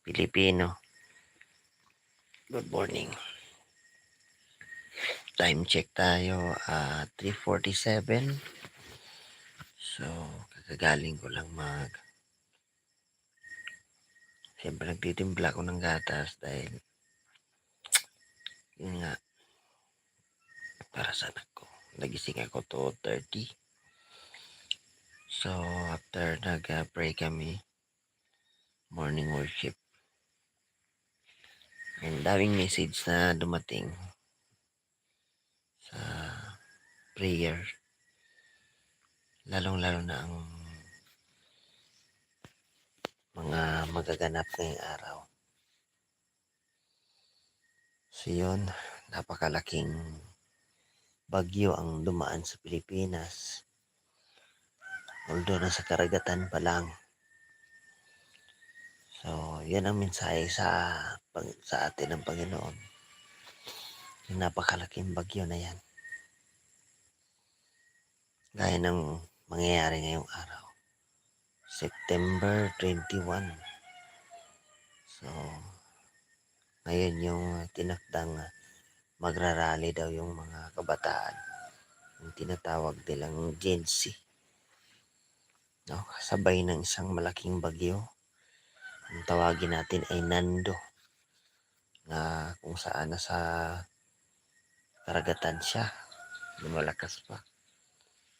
Pilipino. Good morning. Time check tayo, ah 3.47. So, kagagaling ko lang mag Siyempre nagtitimpla ako ng gatas dahil yun nga para sa anak ko. Nagising ako 2.30. So, after nag-pray kami, morning worship. And daming message na dumating sa prayer. Lalong-lalo na ang mga magaganap ngayong araw. So yun, napakalaking bagyo ang dumaan sa Pilipinas. Although nasa karagatan pa lang. So, yan ang mensahe sa, sa atin ng Panginoon. Yung napakalaking bagyo na yan. Gaya ng mangyayari ngayong araw. September 21. So, ngayon yung tinakdang ah, magrarally daw yung mga kabataan. Yung tinatawag nilang Gen Z. No? Kasabay ng isang malaking bagyo. Ang tawagin natin ay Nando. Na kung saan nasa karagatan siya. Lumalakas pa.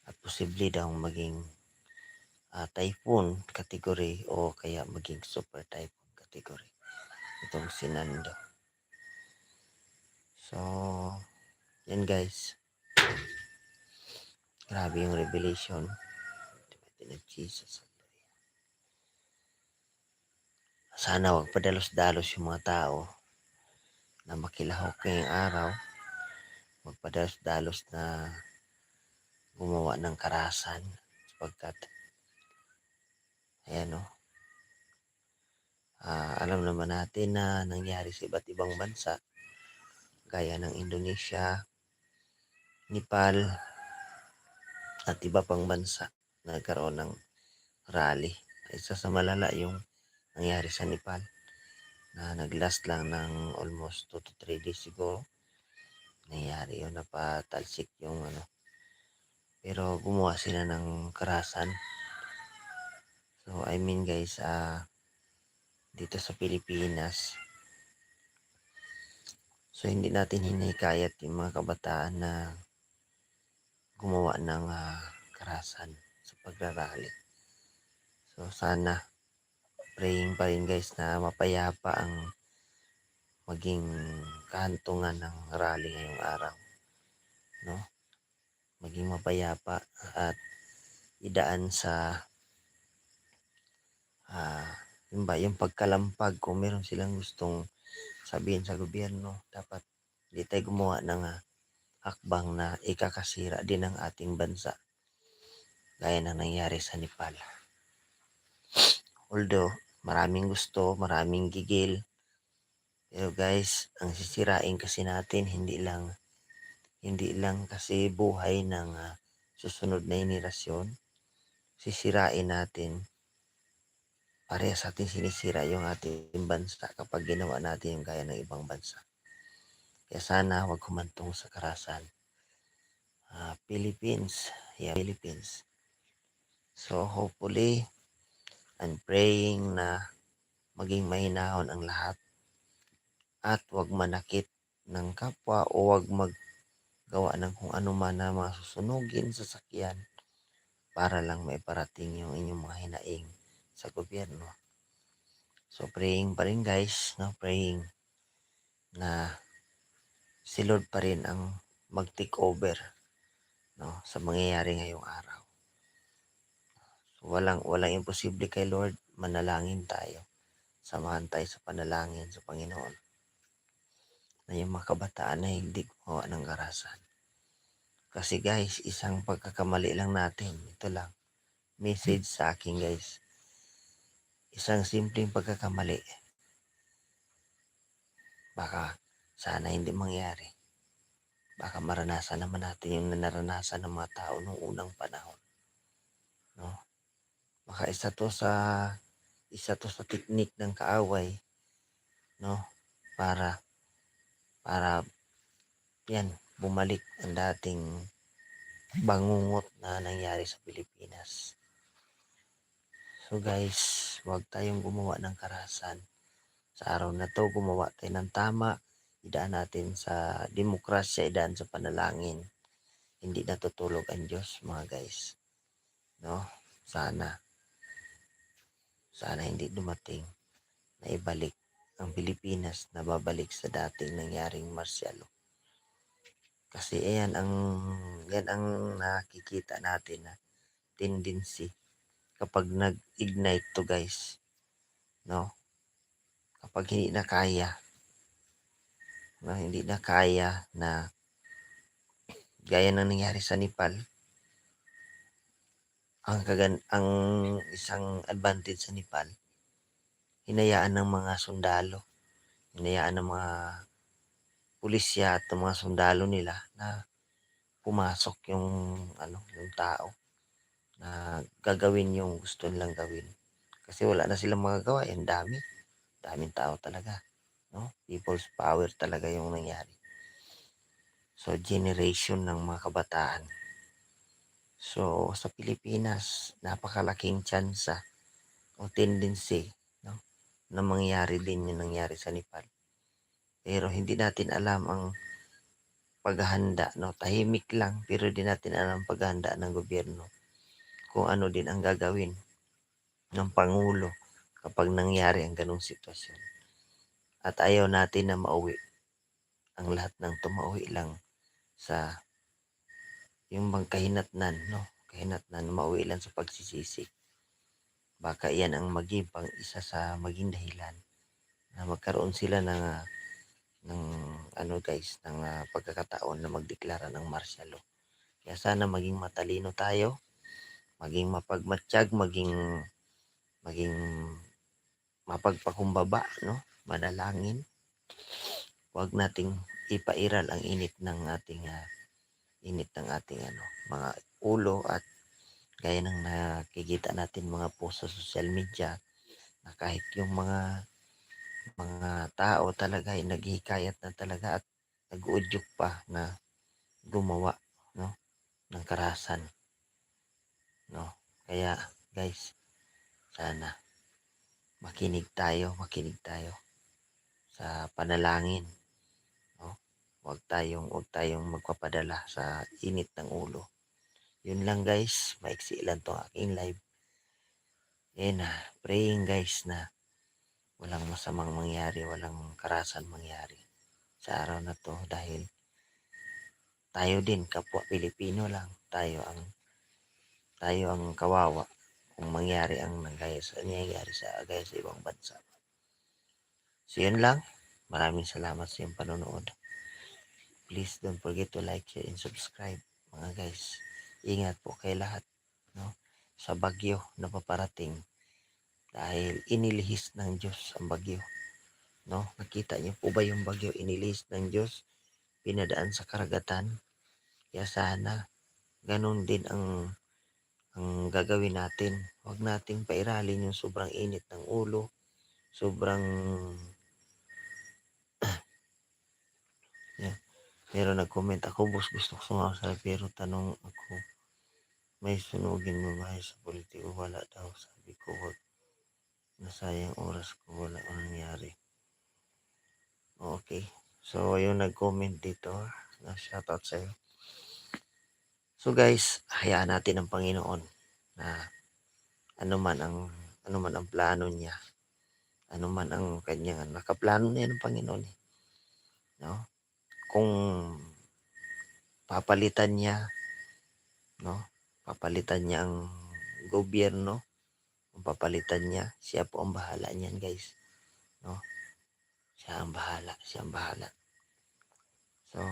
At posible daw maging ah, typhoon category o kaya maging super typhoon category. Itong si Nando. So, yan guys. Grabe yung revelation. Of Jesus. Sana wag padalos-dalos yung mga tao na makilahok ngayong araw. Magpadalos-dalos na gumawa ng karasan sapagkat ayan o ah, alam naman natin na nangyari sa iba't ibang bansa gaya ng Indonesia, Nepal at iba pang bansa na nagkaroon ng rally. Isa sa malala yung nangyari sa Nepal na naglast lang ng almost 2 to 3 days siguro. Nangyari yun, napatalsik yung ano. Pero gumawa sila ng karasan. So, I mean guys, ah dito sa Pilipinas, so hindi natin hinikayat yung mga kabataan na gumawa ng ah, karasan sa pagrarally. So, sana praying pa rin guys na mapayapa ang maging kahantungan ng rally ngayong araw. No? Maging mapayapa at idaan sa ah yun ba, yung pagkalampag kung meron silang gustong sabihin sa gobyerno, dapat hindi tayo gumawa ng ah, hakbang na ikakasira din ng ating bansa gaya ng nangyari sa Nepal. Although, maraming gusto, maraming gigil, pero guys, ang sisirain kasi natin hindi lang hindi lang kasi buhay ng ah, susunod na henerasyon. Sisirain natin parehas ating sinisira yung ating bansa kapag ginawa natin yung gaya ng ibang bansa. Kaya sana wag humantong sa karasan. Ah, Philippines, yeah, Philippines. So hopefully, I'm praying na maging mahinahon ang lahat at wag manakit ng kapwa o wag maggawa ng kung ano man na mga susunugin sa sakyan para lang maiparating yung inyong mga hinaing sa gobyerno. So praying pa rin guys, no? praying na si Lord pa rin ang mag-take over no? sa mangyayari ngayong araw. Walang, walang imposible kay Lord, manalangin tayo. Samahan tayo sa panalangin sa Panginoon na yung mga kabataan na hindi gumawa ng karasan. Kasi guys, isang pagkakamali lang natin. Ito lang. Message sa akin guys isang simpleng pagkakamali. Baka sana hindi mangyari. Baka maranasan naman natin yung naranasan ng mga tao noong unang panahon. Baka isa to sa isa to sa teknik ng kaaway no para para yan bumalik ang dating bangungot na nangyari sa Pilipinas. So guys, huwag tayong gumawa ng karahasan. Sa araw na to, gumawa tayo ng tama. Idaan natin sa demokrasya, idaan sa panalangin. Hindi natutulog ang Diyos, mga guys. No? Sana. Sana hindi dumating na ibalik ang Pilipinas na babalik sa dating nangyaring marsyalo. Kasi ayan ang yan ang nakikita natin na tendency kapag nag-ignite to guys. No? Kapag hindi na kaya na hindi na kaya na gaya ng nangyari sa Nepal ang kagan ang isang advantage sa Nepal hinayaan ng mga sundalo. Hinayaan ng mga pulisya at mga sundalo nila na pumasok yung ano yung tao na gagawin yung gusto nilang gawin. Kasi wala na silang magagawa yung dami. Daming tao talaga no? People's power talaga yung nangyari. So generation ng mga kabataan so sa Pilipinas napakalaking tsansa o tendency no na mangyari din yung nangyari sa Nepal pero hindi natin alam ang paghahanda, no? Tahimik lang, pero di natin alam ang paghahanda ng gobyerno. Kung ano din ang gagawin ng Pangulo kapag nangyari ang ganong sitwasyon. At ayaw natin na mauwi. Ang lahat ng tumauwi lang sa yung bang kahinatnan, no? Kahinatnan, mauwi lang sa pagsisisi. Baka yan ang maging pang isa sa maging dahilan na magkaroon sila ng ah, ng ano guys ng ah, pagkakataon na magdeklara ng martial law. Kaya sana maging matalino tayo, maging mapagmatsyag, maging maging mapagpakumbaba, no? Manalangin. Huwag nating ipairal ang init ng ating ah, init ng ating ano, mga ulo at gaya ng nakikita natin mga post sa social media na kahit yung mga mga tao talaga ay naghihikayat na talaga at nag-uudyok pa na gumawa no ng karahasan no. Kaya guys sana makinig tayo makinig tayo sa panalangin wag tayong wag tayong magpapadala sa init ng ulo yun lang guys maiksi lang to aking live yan na praying guys na walang masamang mangyari, walang karasan mangyari sa araw na to dahil tayo din kapwa Pilipino lang, tayo ang tayo ang kawawa kung mangyari ang nangyayari sa nangyayari sa gaya sa ibang bansa. So yun lang. Maraming salamat sa iyong panonood. Please don't forget to like, share, and subscribe mga guys. Ingat po kay lahat no sa bagyo na paparating dahil inilihis ng Diyos ang bagyo. No? Nakita niyo po ba yung bagyo inilihis ng Diyos? Pinadaan sa karagatan. Kaya sana ganun din ang ang gagawin natin. Huwag nating pairalin yung sobrang init ng ulo, sobrang yeah. Pero nag-comment ako, boss, gusto ko sumasal, pero tanong ako, may sunugin mo ba sa politiko? Wala daw. Sabi ko, wag nasayang oras ko wala ang nangyari okay so yung nag-comment dito na shoutout sa'yo so guys hayaan natin ang Panginoon na ano man ang ano man ang plano niya ano man ang kanyang nakaplano na yan ng Panginoon eh. no kung papalitan niya no papalitan niya ang gobyerno kung papalitan niya, siya po ang bahala niyan guys. No? Siya ang bahala, siya ang bahala. So,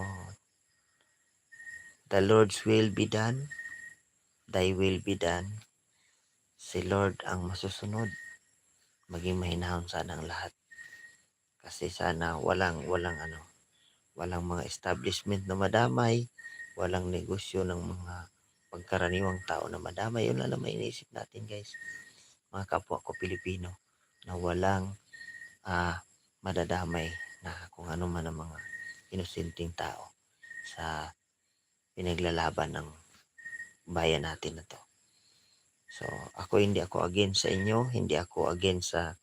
the Lord's will be done, thy will be done. Si Lord ang masusunod. Maging mahinahon sana ang lahat. Kasi sana walang, walang ano, walang mga establishment na madamay, walang negosyo ng mga pagkaraniwang tao na madamay. Yun lang naman iniisip natin guys mga kapwa ko Pilipino na walang uh, madadamay na kung ano man ang mga inosenteng tao sa pinaglalaban ng bayan natin na to. So, ako hindi ako against sa inyo, hindi ako against sa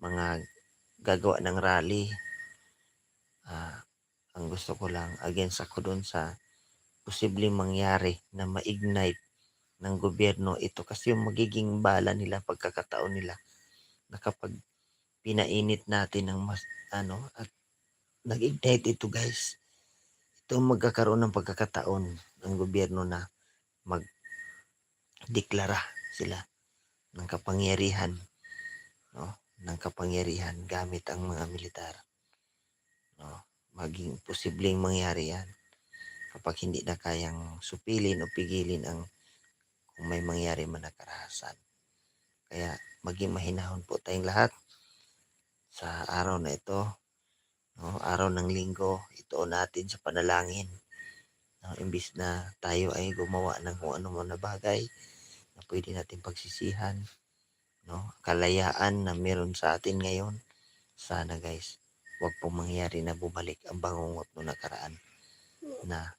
mga gagawa ng rally. Ah, ang gusto ko lang, against ako doon sa posibleng mangyari na ma-ignite ng gobyerno ito kasi yung magiging bala nila, pagkakataon nila na kapag pinainit natin ng mas ano at nag-ignite ito guys. Ito magkakaroon ng pagkakataon ng gobyerno na magdeklara sila ng kapangyarihan no ng kapangyarihan gamit ang mga militar no maging posibleng mangyari yan. Kapag hindi na kayang supilin o pigilin ang kung may mangyari man na karahasan. Kaya maging mahinahon po tayong lahat sa araw na ito no? Araw ng linggo ito natin sa panalangin no, imbis na tayo ay gumawa ng kung ano na bagay na pwede natin pagsisihan no? Kalayaan na meron sa atin ngayon. Sana guys wag po mangyari na bumalik ang bangungot no nakaraan na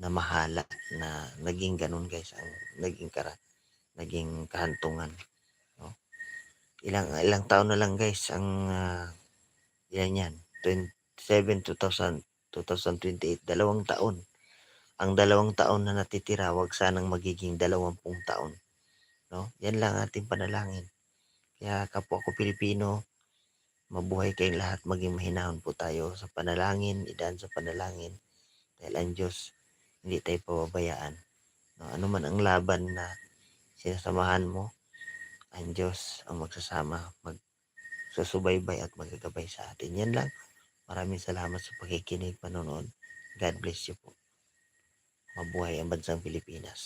na mahala na naging ganun guys ang naging kara naging kahantungan no? Ilang ilang taon na lang guys ang ah, yan? Yan 27 2000 2028 dalawang taon. Ang dalawang taon na natitira wag sanang magiging dalawampung taon no? Yan lang ating panalangin. Kaya kapwa ko Pilipino mabuhay kayong lahat maging mahinahon po tayo sa panalangin idaan sa panalangin. Dahil ang Diyos hindi tayo pababayaan. No ano man ang laban na sinasamahan mo ang Diyos ang magsasama mag susubaybay at magagabay sa atin. Yan lang. Maraming salamat sa pakikinig panonood. God bless you po. Mabuhay ang bansang Pilipinas